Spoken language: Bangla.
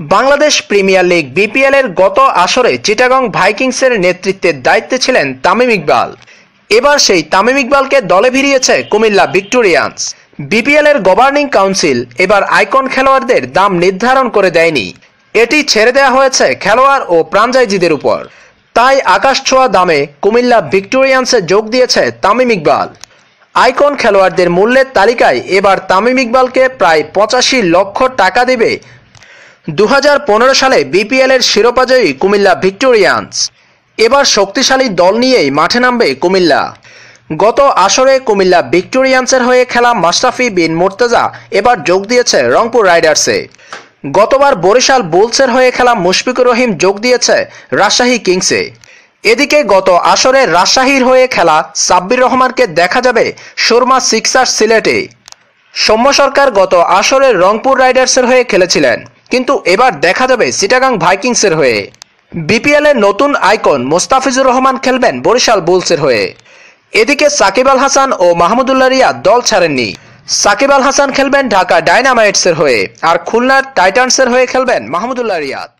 বাংলাদেশ প্রিমিয়ার লিগ বিপিএল এর গত আসরে চিটাগং ভাইকিংসের নেতৃত্বের দায়িত্বে ছিলেন তামিম ইকবাল। এবার সেই তামিম ইকবালকে দলে ভিড়িয়েছে কুমিল্লা ভিক্টোরিয়ান্স। বিপিএল এর গভর্নিং কাউন্সিল এবার আইকন খেলোয়াড়দের দাম নির্ধারণ করে দেয়নি। এটি ছেড়ে দেওয়া হয়েছে খেলোয়াড় ও প্রাঞ্জাইজিদের উপর। তাই আকাশ ছোঁয়া দামে কুমিল্লা ভিক্টোরিয়ান্সে যোগ দিয়েছে তামিম ইকবাল। আইকন খেলোয়াড়দের মূল্যের তালিকায় এবার তামিম ইকবালকে প্রায় পঁচাশি লক্ষ টাকা দেবে দু হাজার পনেরো সালে বিপিএল এর শিরোপাজয়ী কুমিল্লা ভিক্টোরিয়ান্স। এবার শক্তিশালী দল নিয়েই মাঠে নামবে কুমিল্লা। গত আসরে কুমিল্লা ভিক্টোরিয়ান্সের হয়ে খেলা মাশরাফি বিন মোর্তেজা এবার যোগ দিয়েছে রংপুর রাইডার্সে। গতবার বরিশাল বুলসের হয়ে খেলা মুশফিকুর রহিম যোগ দিয়েছে রাজশাহী কিংসে। এদিকে গত আসরে রাজশাহীর হয়ে খেলা সাব্বির রহমানকে দেখা যাবে সুরমা সিক্সার সিলেটে। সৌম্য সরকার গত আসরে রংপুর রাইডার্সের হয়ে খেলেছিলেন। কিন্তু এবার দেখা যাবে সিটাগাং ভাইকিংসের হয়ে। বিপিএল এর নতুন আইকন মোস্তাফিজুর রহমান খেলবেন বরিশাল বুলসের হয়ে। এদিকে সাকিব আল হাসান ও মাহমুদুল্লাহ রিয়া দল ছাড়েননি। সাকিব আল হাসান খেলবেন ঢাকা ডাইনামাইটসের হয়ে আর খুলনার টাইটান্সের হয়ে খেলবেন মাহমুদুল্লাহ রিয়াদ।